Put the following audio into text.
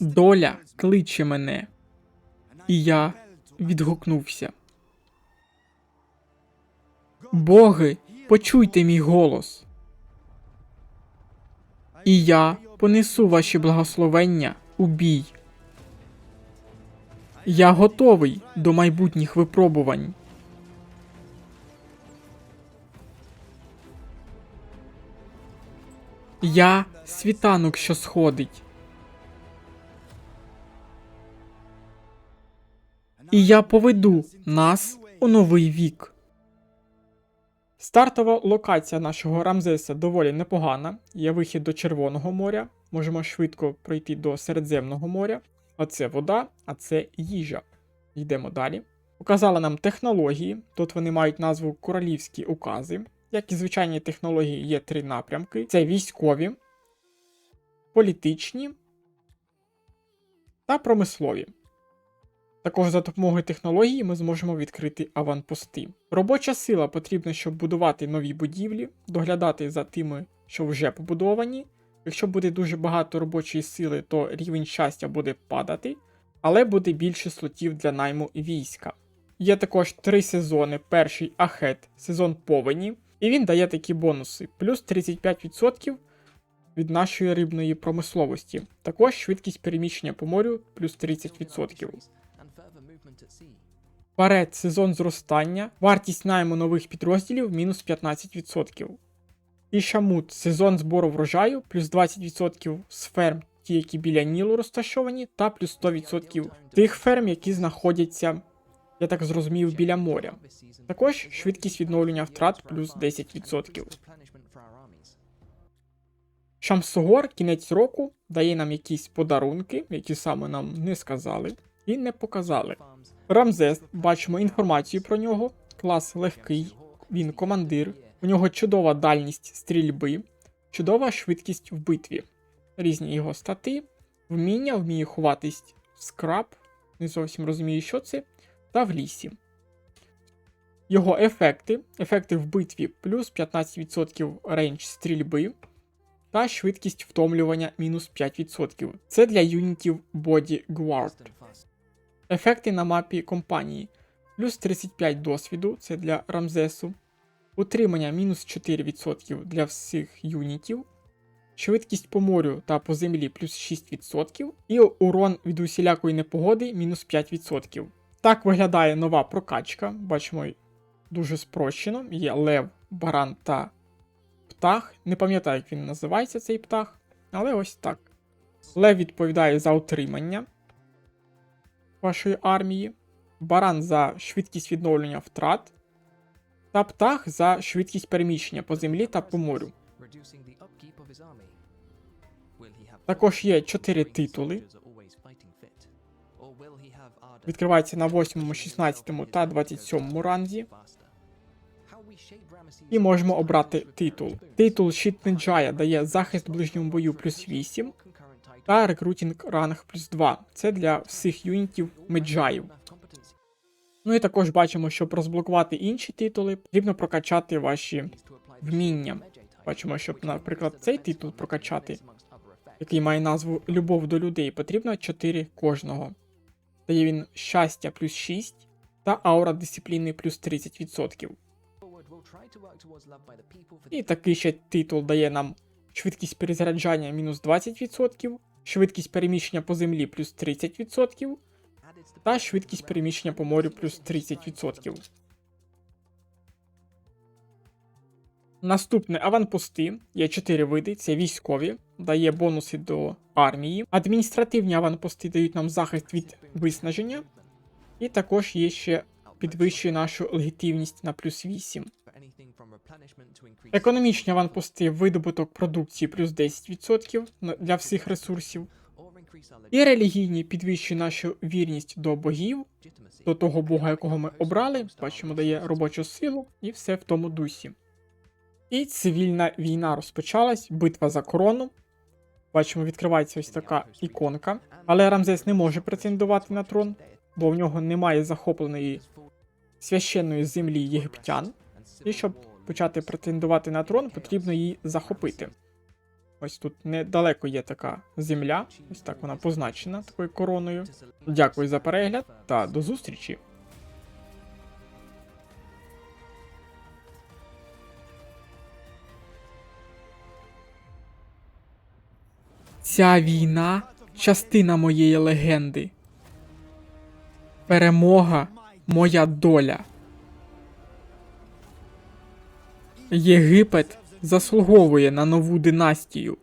Доля кличе мене, і я відгукнувся. Боги, почуйте мій голос. І я понесу ваші благословення у бій. Я готовий до майбутніх випробувань. Я світанок, що сходить. І я поведу нас у новий вік. Стартова локація нашого Рамзеса доволі непогана. Є вихід до Червоного моря. Можемо швидко пройти до Середземного моря. А це вода, а це їжа. Йдемо далі. Показали нам технології. Тут вони мають назву королівські укази. Як і звичайні технології, є три напрямки: це військові, політичні та промислові. Також за допомогою технології ми зможемо відкрити аванпости. Робоча сила потрібна, щоб будувати нові будівлі, доглядати за тими, що вже побудовані. Якщо буде дуже багато робочої сили, то рівень щастя буде падати, але буде більше слотів для найму війська. Є також три сезони: перший ахет, сезон повені, і він дає такі бонуси: плюс 35% від нашої рибної промисловості. Також швидкість переміщення по морю плюс 30%. Парет сезон зростання, вартість найму нових підрозділів мінус 15%. І шамут сезон збору врожаю плюс 20% з ферм, ті, які біля Нілу розташовані, та плюс 100% тих ферм, які знаходяться, я так зрозумів, біля моря. Також швидкість відновлення втрат плюс 10%. Шамсугор кінець року дає нам якісь подарунки, які саме нам не сказали і не показали. Рамзес, бачимо інформацію про нього. Клас легкий, він командир. У нього чудова дальність стрільби, чудова швидкість в битві. Різні його стати, вміння, вміє ховатись в скраб, не зовсім розумію, що це, та в лісі. Його ефекти. Ефекти в битві плюс 15% рейндж стрільби та швидкість втомлювання мінус 5%. Це для юнітів Body Guard. Ефекти на мапі компанії. Плюс 35 досвіду, це для Рамзесу. Утримання мінус 4% для всіх юнітів. Швидкість по морю та по землі плюс 6%. І урон від усілякої непогоди мінус 5%. Так виглядає нова прокачка. Бачимо, дуже спрощено. Є лев, баран та птах. Не пам'ятаю, як він називається цей птах. Але ось так. Лев відповідає за утримання вашої армії, баран за швидкість відновлення втрат, та птах за швидкість переміщення по землі та по морю. Також є 4 титули. Відкривається на 8, 16 та 27 ранзі. І можемо обрати титул. Титул Щит Нинджая дає захист в ближньому бою плюс 8 та рекрутінг ранг плюс 2. Це для всіх юнітів меджаїв. Ну і також бачимо, щоб розблокувати інші титули, потрібно прокачати ваші вміння. Бачимо, щоб, наприклад, цей титул прокачати, який має назву Любов до людей, потрібно 4 кожного. Дає він щастя плюс 6 та аура дисципліни плюс 30%. І такий ще титул дає нам швидкість перезаряджання мінус 20%, швидкість переміщення по землі плюс 30%, та швидкість переміщення по морю плюс 30%. Наступне аванпости. Є 4 види: це військові, дає бонуси до армії. Адміністративні аванпости дають нам захист від виснаження. І також є ще підвищує нашу легітимність на плюс 8. Економічні аванпости видобуток продукції плюс 10% на- для всіх ресурсів. І релігійні підвищує нашу вірність до богів, до того бога, якого ми обрали. Бачимо, дає робочу силу і все в тому дусі. І цивільна війна розпочалась, битва за корону. Бачимо, відкривається ось така іконка. Але Рамзес не може претендувати на трон, бо в нього немає захопленої священної землі єгиптян. І щоб почати претендувати на трон, потрібно її захопити. Ось тут недалеко є така земля. Ось так вона позначена такою короною. Дякую за перегляд та до зустрічі. Ця війна частина моєї легенди. Перемога моя доля. Єгипет заслуговує на нову династію.